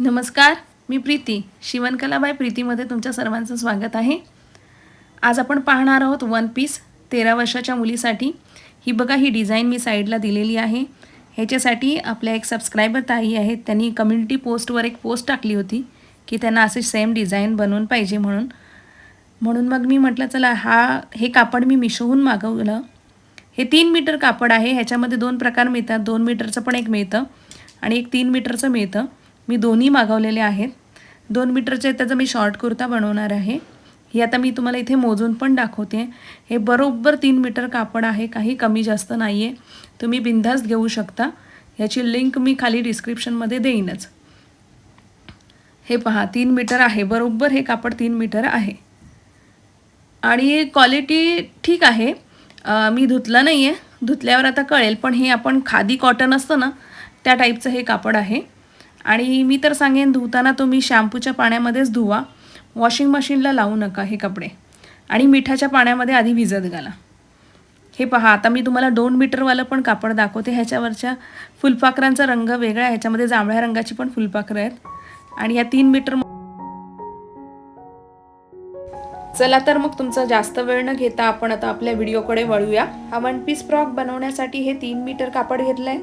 नमस्कार मी प्रीती. शिवणकला बाय प्रीतीमध्ये तुमच्या सर्वांचं स्वागत आहे. आज आपण पाहणार आहोत वन पीस तेरा वर्षाच्या मुलीसाठी. ही बघा ही डिझाईन मी साईडला दिलेली आहे. ह्याच्यासाठी आपल्या एक सबस्क्रायबर ताई आहेत त्यांनी कम्युनिटी पोस्टवर एक पोस्ट टाकली होती की त्यांना असे सेम डिझाईन बनवून पाहिजे म्हणून. म्हणून मग मी म्हटलं चला हा हे कापड मी मिशोहून मागवलं. हे तीन मीटर कापड आहे ह्याच्यामध्ये दोन प्रकार मिळतात. दोन मीटरचं पण एक मिळतं आणि एक तीन मीटरचं मिळतं. मी दोन्ही मागवलेले आहेत. दोन मीटरचे त्याचं मी शॉर्ट कुर्ता बनवणार आहे. हे आता मी तुम्हाला इथे मोजून पण दाखवते. हे बरोबर तीन मीटर कापड आहे काही कमी जास्त नाही आहे तुम्ही बिनधास्त घेऊ शकता. याची लिंक मी खाली डिस्क्रिप्शनमध्ये देईनच. हे पहा तीन मीटर आहे. बरोबर हे कापड तीन मीटर आहे. आणि क्वालिटी ठीक आहे. मी धुतलं नाही आहे धुतल्यावर आता कळेल पण हे आपण खादी कॉटन असतं ना त्या टाईपचं हे कापड आहे. आणि मी तर सांगेन धुताना तुम्ही शॅम्पूच्या पाण्यामध्येच धुवा. वॉशिंग मशीनला लावू नका हे कपडे. आणि मिठाच्या पाण्यामध्ये आधी भिजत घाला. हे पहा आता मी तुम्हाला दोन मीटरवालं पण कापड दाखवते. ह्याच्यावरच्या फुलपाखरांचा रंग वेगळा आहे. ह्याच्यामध्ये जांभळ्या रंगाची पण फुलपाखरं आहेत. आणि या तीन मीटर चला तर मग तुमचा जास्त वेळ न घेता आपण आता आपल्या व्हिडिओकडे वळूया. हा वन पीस फ्रॉक बनवण्यासाठी हे तीन मीटर कापड घेतलं आहे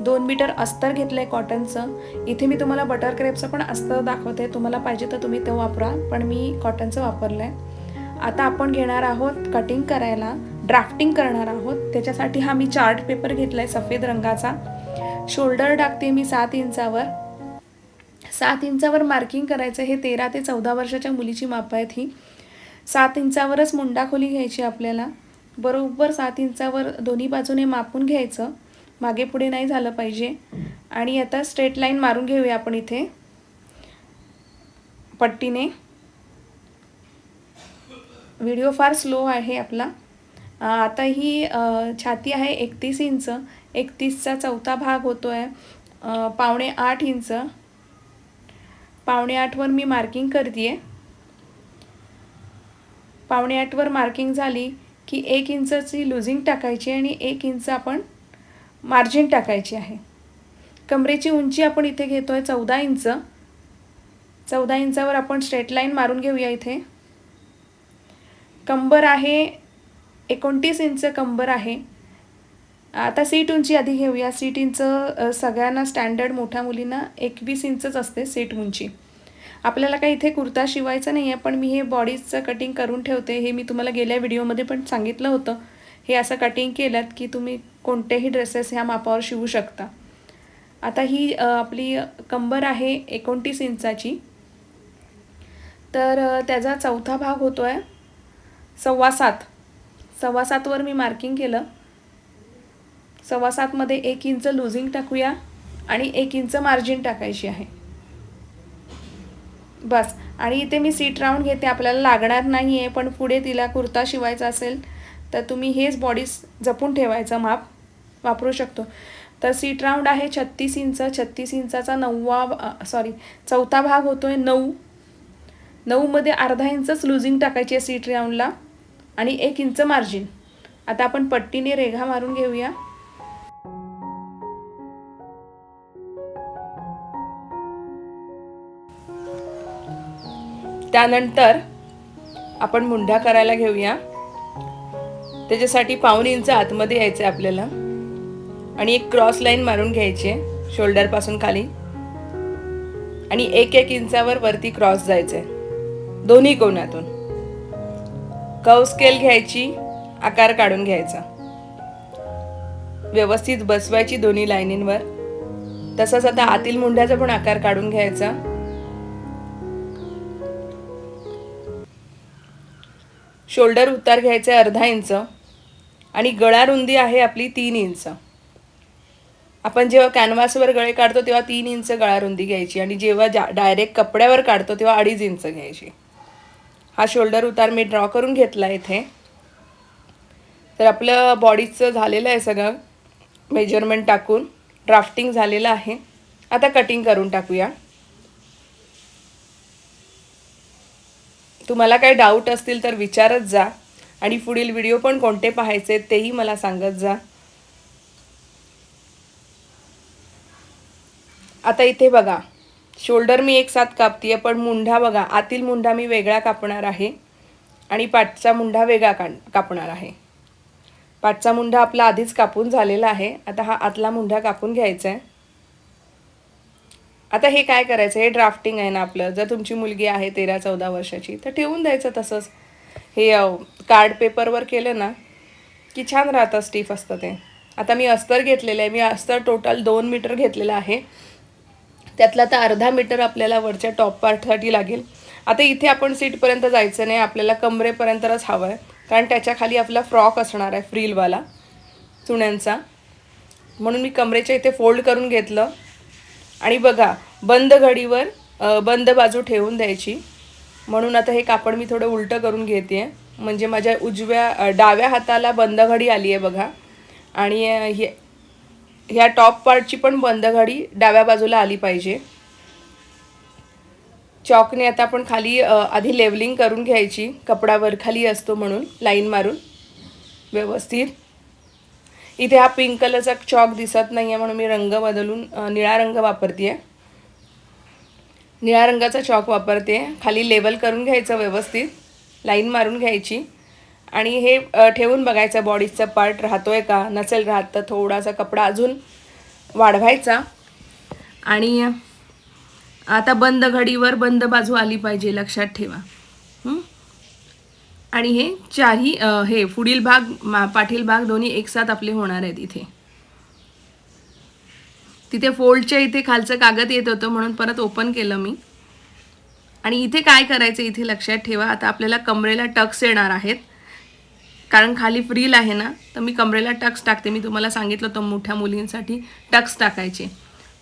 दोन मीटर अस्तर घेतलं आहे कॉटनचं इथे मी तुम्हाला बटर क्रेपचं पण अस्तर दाखवते. तुम्हाला पाहिजे तर तुम्ही ते वापरा पण मी कॉटनचं वापरलं आहे आता आपण घेणार आहोत कटिंग करायला ड्राफ्टिंग करणार आहोत. त्याच्यासाठी हा मी चार्ट पेपर घेतला आहे सफेद रंगाचा. शोल्डर टाकते मी सात इंचावर. सात इंचावर मार्किंग करायचं हे तेरा ते चौदा वर्षाच्या मुलीची माप आहेत ही सात इंचावरच मुंडा खोली घ्यायची आपल्याला. बरोबर सात इंचावर दोन्ही बाजूने मापून घ्यायचं. मागे पुढे नाही झालं पाहिजे. आणि आता स्ट्रेट लाईन मारून घेऊया आपण इथे. पट्टीने. व्हिडिओ फार स्लो आहे आपला. आता ही छाती आहे एकतीस इंच. एकतीसचा चौथा भाग होतो आहे पावणे आठ इंच. पावणे आठवर मी मार्किंग करते पावणे आठवर मार्किंग झाली की एक इंचची लुझिंग टाकायची आणि एक इंच आपण मार्जिन टाकायची आहे. कमरेची उंची आपण इथे घेतो आहे चौदा इंच. चौदा इंचावर आपण स्ट्रेट लाईन मारून घेऊया इथे. कंबर आहे एकोणतीस इंच कंबर आहे. आता सीट उंची आधी घेऊया. सीट इंच सगळ्यांना स्टँडर्ड मोठ्या मुलींना एकवीस इंचच असते सीट उंची. आपल्याला काही इथे कुर्ता शिवायचा नाही आहे पण मी हे बॉडीचं कटिंग करून ठेवते. हे मी तुम्हाला गेल्या व्हिडिओमध्ये पण सांगितलं होतं. हे असं कटिंग केलं की तुम्ही कोणतेही ड्रेसेस ह्या मापावर शिवू शकता. आता ही आपली कंबर आहे एकोणतीस इंचाची. तर त्याचा चौथा भाग होतो आहे सव्वा सात. सव्वा सातवर मी मार्किंग केलं. सव्वा सातमध्ये एक इंच लुझिंग टाकूया आणि एक इंच मार्जिन टाकायची आहे. बस. आणि इथे मी सीट राऊंड घेते. आपल्याला लागणार नाही आहे पण पुढे तिला कुर्ता शिवायचा असेल तर तुम्ही हेच बॉडीज जपून ठेवायचं माप वापरू शकतो. तर सीट राऊंड आहे छत्तीस इंच छत्तीस इंचाचा नववा सॉरी चौथा भाग होतो आहे नऊ नऊमध्ये अर्धा इंचच लुझिंग टाकायची आहे सीट राऊंडला आणि एक इंच मार्जिन आता आपण पट्टीने रेघा मारून घेऊया. त्यानंतर आपण मुंढा करायला घेऊया. त्याच्यासाठी पाऊन इंच आतमध्ये यायचं आहे आपल्याला. आणि एक क्रॉस लाईन मारून घ्यायची आहे शोल्डरपासून खाली. आणि एक एक इंचावर वरती क्रॉस जायचं आहे दोन्ही कोणातून कव स्केल घ्यायची आकार काढून घ्यायचा. व्यवस्थित बसवायची दोन्ही लाईनींवर. तसंच आता आतील मुंढ्याचा पण आकार काढून घ्यायचा. शोल्डर उतार घ्यायचे अर्धा इंच आणि गळा रुंदी आहे आपली तीन इंच. आपण जेव्हा कॅनव्हासवर गळे काढतो तेव्हा तीन इंच गळा रुंदी घ्यायची आणि जेव्हा जा डायरेक्ट कपड्यावर काढतो तेव्हा अडीच इंच घ्यायची. हा शोल्डर उतार मी ड्रॉ करून घेतला इथे. तर आपलं बॉडीचं झालेलं आहे सगळं. मेजरमेंट टाकून ड्राफ्टिंग झालेलं आहे. आता कटिंग करून टाकूया. तुम्हाला काही डाऊट असतील तर विचारत जा. आणि पुढील व्हिडिओ पण कोणते पाहायचे तेही मला सांगत जा. आता इथे बघा. शोल्डर मी एक साथ कापतीये पण मुंढा बघा. आतील मुंढा मी वेगळा कापणार आहे. आणि पाठचा मुंढा वेगळा का कापणार आहे. पाठचा मुंढा आपला आधीच कापून झालेला आहे. आता हा आतला मुंढा कापून घ्यायचा आहे आता हे काय करायचं? हे ड्राफ्टिंग आहे ना आपलं. जर तुमची मुलगी आहे तेरा चौदा वर्षाची तर ठेवून द्यायचं तसंच. हे कार्ड पेपरवर केलं ना की छान राहतं स्टीफ असतं ते. आता मी अस्तर घेतलेलं आहे. मी अस्तर टोटल दोन मीटर घेतलेलं आहे. त्यातला तर अर्धा मीटर आपल्याला वरच्या टॉप पार्टसाठी लागेल. आता इथे आपण सीटपर्यंत जायचं नाही. आपल्याला कमरेपर्यंतच हवं आहे. कारण त्याच्याखाली आपला फ्रॉक असणार आहे फ्रीलवाला चुण्यांचा. म्हणून मी कमरेच्या इथे फोल्ड करून घेतलं. आणि बघा बंद घडीवर बंद बाजू ठेवून द्यायची. म्हणून आता हे कापड मी थोडं उलटं करून घेते आहे म्हणजे माझ्या उजव्या डाव्या हाताला बंद घडी आली आहे बघा. आणि हे ह्या टॉप पार्टची पण बंद घडी डाव्या बाजूला आली पाहिजे. चॉकने आता आपण खाली आधी लेवलिंग करून घ्यायची. कपडावर खाली असतो म्हणून लाईन मारून. व्यवस्थित. इथे हा पिंक कलरचा चॉक दिसत नाही आहे म्हणून मी रंग बदलून निळा रंग वापरते निळ्या रंगाचा चॉक वापरते खाली लेवल करून घ्यायचं व्यवस्थित. लाईन मारून घ्यायची. आणि हे ठेवून बघायचं बॉडीचा पार्ट राहतोय का नसेल राहत तर थोडासा कपडा अजून वाढवायचा. आणि आता बंद घडीवर बंद बाजू आली पाहिजे लक्षात ठेवा. आणि हे चारही हे पुढील भाग मा पाठील भाग दोन्ही एकसाथ आपले होणार आहेत इथे. तिथे फोल्डच्या इथे खालचं कागद येत होतं म्हणून परत ओपन केलं मी. आणि इथे काय करायचं इथे लक्षात ठेवा आता आपल्याला कमरेला टक्स येणार आहेत. कारण खाली फ्रील आहे ना तर मी कमरेला टक्स टाकते. मी तुम्हाला सांगितलं होतं मोठ्या मुलींसाठी टक्स टाकायचे.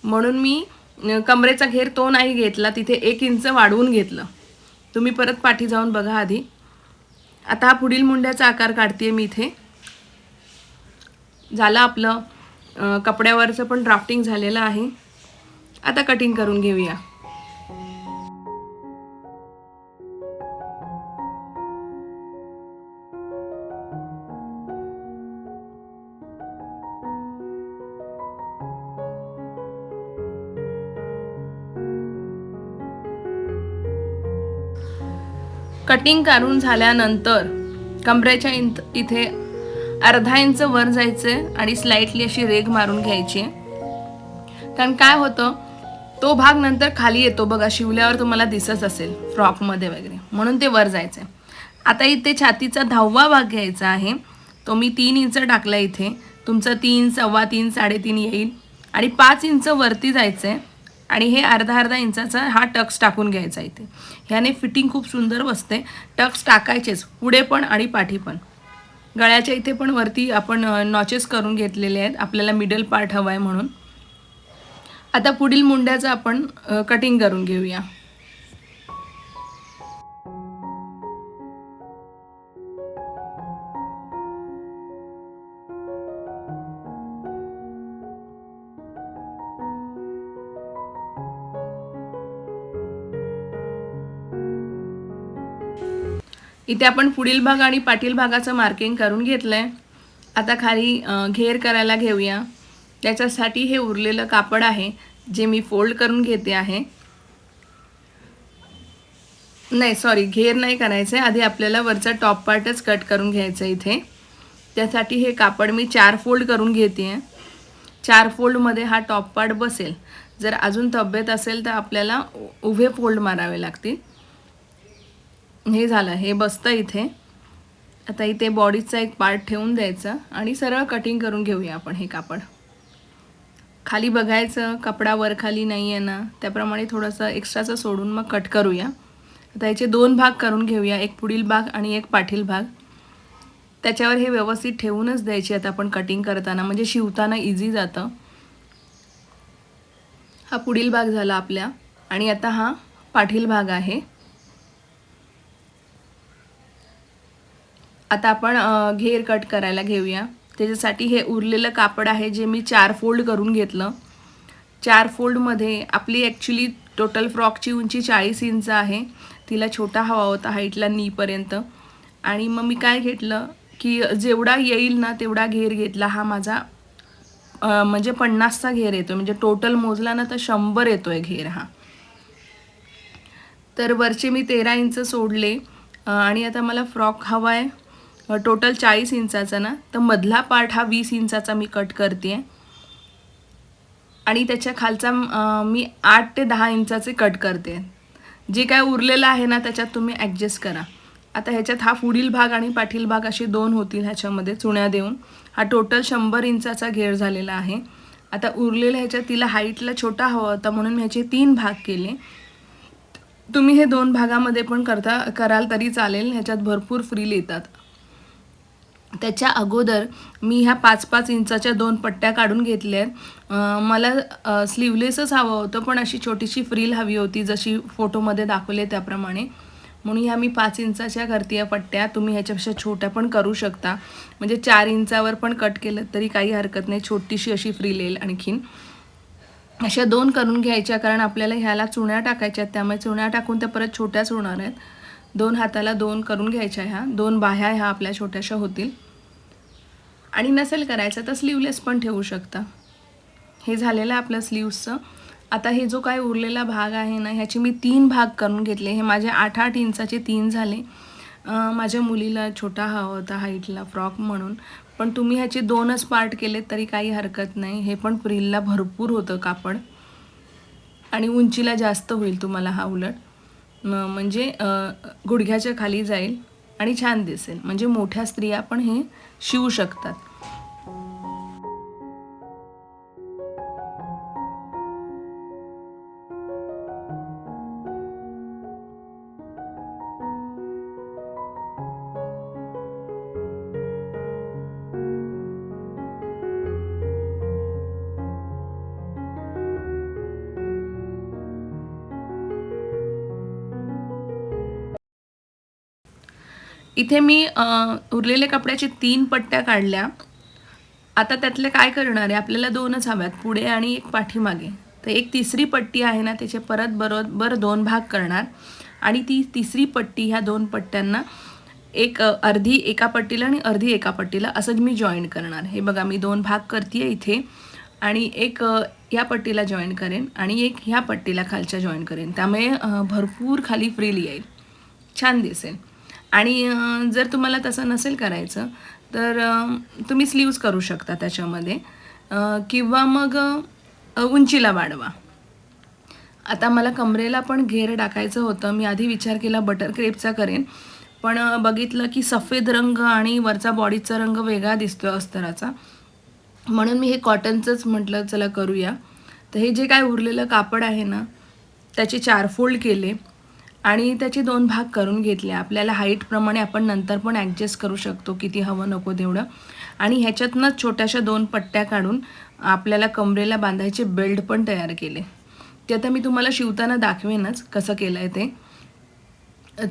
म्हणून मी कमरेचा घेर तो नाही घेतला तिथे एक इंच वाढवून घेतलं. तुम्ही परत पाठी जाऊन बघा आधी. आता पुढील मुंड्याचा आकार काढते मी इथे. झालं आपलं कपड्यावरचं पण ड्राफ्टिंग झालेलं आहे. आता कटिंग करून घेऊया. कटिंग काढून झाल्यानंतर कमरेच्या इंत इथे अर्धा इंच वर जायचं आणि स्लाइटली अशी रेग मारून घ्यायची. कारण काय होतं तो भाग नंतर खाली येतो बघा शिवल्यावर तुम्हाला दिसत असेल फ्रॉकमध्ये वगैरे. म्हणून ते वर जायचं. आता इथे छातीचा दहावा भाग घ्यायचा आहे. तो मी तीन इंच टाकला इथे. तुमचं तीन सव्वा तीन साडेतीन येईल. आणि पाच इंच वरती जायचं आहे आणि हे अर्धा अर्धा इंचाचा हा टक्स टाकून घ्यायचा इथे. ह्याने फिटिंग खूप सुंदर बसते. टक्स टाकायचेच पुढे पण आणि पाठी पण. गळ्याच्या इथे पण वरती आपण नॉचेस करून घेतलेले आहेत. आपल्याला मिडल पार्ट हवा आहे म्हणून. आता पुढील मुंड्याचं आपण कटिंग करून घेऊया. इथे आपण पुढील भाग आणि पाटील भागाचं मार्किंग करून घेतलं आहे आता खाली घेर करायला घेऊया. त्याच्यासाठी हे उरलेलं कापड आहे जे मी फोल्ड करून घेते आहे. नाही सॉरी घेर नाही करायचं आहे आधी आपल्याला वरचा टॉप पार्टच कट करून घ्यायचं आहे इथे. त्यासाठी हे कापड मी चार फोल्ड करून घेते आहे चार फोल्डमध्ये हा टॉप पार्ट बसेल. जर अजून तब्येत असेल तर आपल्याला उ- उभे फोल्ड मारावे लागतील. हे झालं हे बसतं इथे. आता इथे बॉडीचा एक पार्ट ठेवून द्यायचा आणि सरळ कटिंग करून घेऊया आपण हे कापड. खाली बघायचं कपडा वर खाली नाही आहे ना त्याप्रमाणे थोडंसं एक्स्ट्राचं सोडून मग कट करूया. आता याचे दोन भाग करून घेऊया एक पुढील भाग आणि एक पाठील भाग. त्याच्यावर हे व्यवस्थित ठेवूनच द्यायची आता आपण कटिंग करताना म्हणजे शिवताना इझी जातं. हा पुढील भाग झाला आपल्या आणि आता हा पाठील भाग आहे. आता आपण घेर कट करायला घेऊया. त्याच्यासाठी हे उरलेलं कापड आहे जे मी चार फोल्ड करून घेतलं. चार फोल्डमध्ये आपली ॲक्च्युली टोटल फ्रॉकची उंची चाळीस इंच आहे. तिला छोटा हवा होता हाईटला नीपर्यंत आणि मग मी काय घेतलं की जेवढा येईल ना तेवढा घेर घेतला. हा माझा म्हणजे पन्नासचा घेर येतो म्हणजे टोटल मोजला ना तर शंभर येतो आहे घेर हा. तर वरचे मी तेरा इंच सोडले. आणि आता मला फ्रॉक हवा आहे टोटल चाळीस इंचाचा ना तर मधला पार्ट हा वीस इंचाचा मी कट करते आणि त्याच्या खालचा मी आठ ते दहा इंचाचे कट करते जे काय उरलेलं आहे ना त्याच्यात तुम्ही ॲडजस्ट करा. आता ह्याच्यात हा पुढील भाग आणि पाठील भाग असे दोन होतील ह्याच्यामध्ये चुण्या देऊन. हा टोटल शंभर इंचाचा घेर झालेला आहे. आता उरलेल्या ह्याच्यात तिला हाईटला छोटा हवा होता म्हणून मी ह्याचे तीन भाग केले. तुम्ही हे दोन भागामध्ये पण करता कराल तरी चालेल ह्याच्यात भरपूर फ्रील येतात त्याच्या अगोदर मी ह्या पाच पाच इंचाच्या दोन पट्ट्या काढून घेतल्या. आहेत मला स्लीवलेसच हवं होतं पण अशी छोटीशी फ्रील हवी होती जशी फोटोमध्ये दाखवले त्याप्रमाणे. म्हणून ह्या मी पाच इंचाच्या करते पट्ट्या तुम्ही ह्याच्यापेक्षा छोट्या पण करू शकता. म्हणजे चार इंचावर पण कट केलं तरी काही हरकत नाही छोटीशी अशी फ्रील येईल आणखीन. अशा दोन करून घ्यायच्या कारण आपल्याला ह्याला चुण्या टाकायच्या आहेत त्यामुळे चुण्या टाकून त्या परत छोट्याच होणार आहेत. दोन हाताला दोन करून घ्यायच्या ह्या. दोन बाह्या ह्या आपल्या छोट्याशा होतील. आणि नसेल करायचं तर स्लीवलेस पण ठेवू शकता. हे झालेलं आहे आपलं स्लीव्सचं आता हे जो काय उरलेला भाग आहे ना ह्याचे मी तीन भाग करून घेतले. हे माझे आठ आठ इंचाचे तीन झाले. माझ्या मुलीला छोटा हवा होता हाईटला फ्रॉक म्हणून. पण तुम्ही ह्याचे दोनच पार्ट केले तरी काही हरकत नाही. हे पण प्रिलला भरपूर होतं कापड. आणि उंचीला जास्त होईल तुम्हाला हा उलट. म्हणजे गुडघ्याच्या खाली जाईल आणि छान दिसेल. म्हणजे मोठ्या स्त्रिया पण हे शिवू शकतात. इथे मी उरलेल्या कपड्याचे तीन पट्ट्या काढल्या. आता त्यातले काय करणार आहे? आपल्याला दोनच हव्यात पुढे आणि एक पाठीमागे. तर एक तिसरी पट्टी आहे ना त्याचे परत बरोबर दोन भाग करणार. आणि ती तिसरी पट्टी ह्या दोन पट्ट्यांना एक अर्धी एका पट्टीला आणि अर्धी एका पट्टीला असं मी जॉईन करणार. हे बघा मी दोन भाग करते इथे. आणि एक ह्या पट्टीला जॉईन करेन आणि एक ह्या पट्टीला खालच्या जॉईन करेन. त्यामुळे भरपूर खाली फ्रीली येईल. छान दिसेल. आणि जर तुम्हाला तसं नसेल करायचं तर तुम्ही स्लीव्स करू शकता त्याच्यामध्ये. किंवा मग उंचीला वाढवा. आता मला कमरेला पण घेर टाकायचं होतं. मी आधी विचार केला बटर क्रेपचा करेन. पण बघितलं की सफेद रंग आणि वरचा बॉडीचा रंग वेगळा दिसतो अस्तराचा. म्हणून मी हे कॉटनचंच म्हटलं चला करूया. तर हे जे काय उरलेलं कापड आहे ना त्याचे चार फोल्ड केले. आणि त्याचे दोन भाग करून घेतले. आपल्याला हाईटप्रमाणे आपण नंतर पण ॲडजस्ट करू शकतो किती हवं नको तेवढं. आणि ह्याच्यातनंच छोट्याशा दोन पट्ट्या काढून आपल्याला कमरेला बांधायचे बेल्ट पण तयार केले. ते आता मी तुम्हाला शिवताना दाखवेनच कसं केलं आहे ते.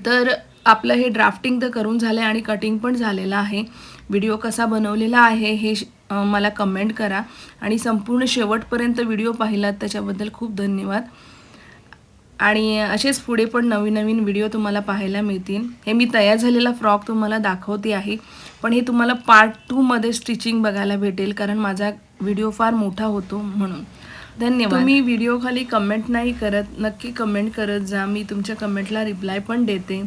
तर आपलं हे ड्राफ्टिंग तर करून झालं आहे आणि कटिंग पण झालेलं आहे. व्हिडिओ कसा बनवलेला आहे हे मला कमेंट करा. आणि संपूर्ण शेवटपर्यंत व्हिडिओ पाहिलात त्याच्याबद्दल खूप धन्यवाद. आणि असेच पुढे पण नवीन नवीन व्हिडिओ तुम्हाला पाहायला मिळतील. हे मी तयार झालेला फ्रॉक तुम्हाला दाखवते आहे. पण हे तुम्हाला पार्ट टूमध्ये स्टिचिंग बघायला भेटेल कारण माझा व्हिडिओ फार मोठा होतो म्हणून. धन्यवाद. तुम्ही व्हिडिओ खाली कमेंट नाही करत नक्की कमेंट करत जा. मी तुमच्या कमेंटला रिप्लाय पण देते.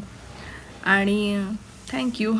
आणि थँक्यू